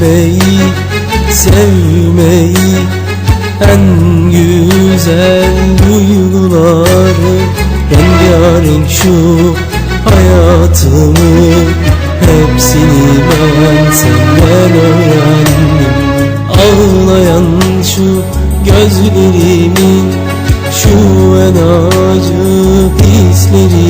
Sevilmeyi, sevmeyi En güzel duyguları Rengarenk şu hayatımı Hepsini ben senden öğrendim. Ağlayan şu gözlerimin Şu en acı hislerimin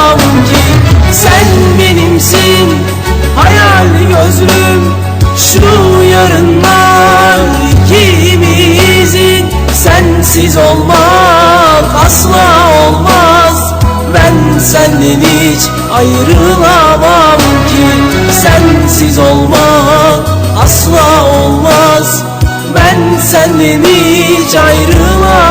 Sensiz olmak asla olmaz. Ben senden hiç ayrılamam ki. Sensiz olmak asla olmaz. Ben senden hiç ayrılamam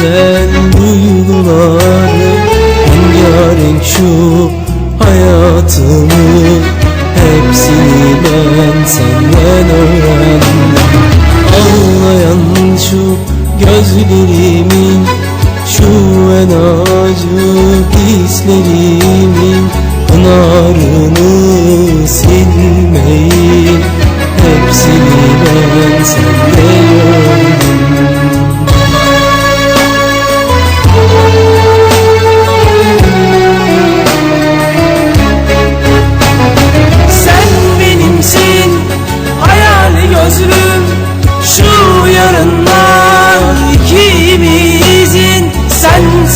güzel duyguları Rengarenk şu hayatımı Hepsini ben senden öğrendim. Ağlayan şu gözlerimin Şu en acı hislerimin Pınarını silmeyi Hepsini ben sende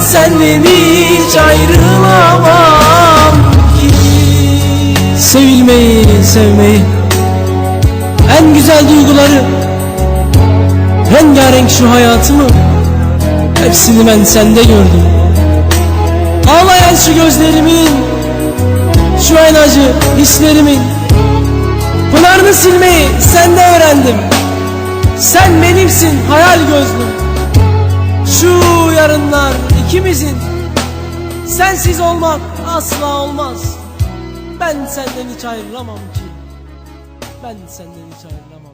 senden hiç ayrılamam ki. Sevilmeyi, sevmeyi En güzel duyguları Rengarenk şu hayatımı Hepsini ben sende gördüm. Ağlayan şu gözlerimin Şu en acı hislerimin Pınarını silmeyi sende öğrendim. Sen benimsin hayal gözlüm. Şu yarınlar ikimizin. Sensiz olmak asla olmaz. Ben senden hiç ayrılamam ki. Ben senden hiç ayrılamam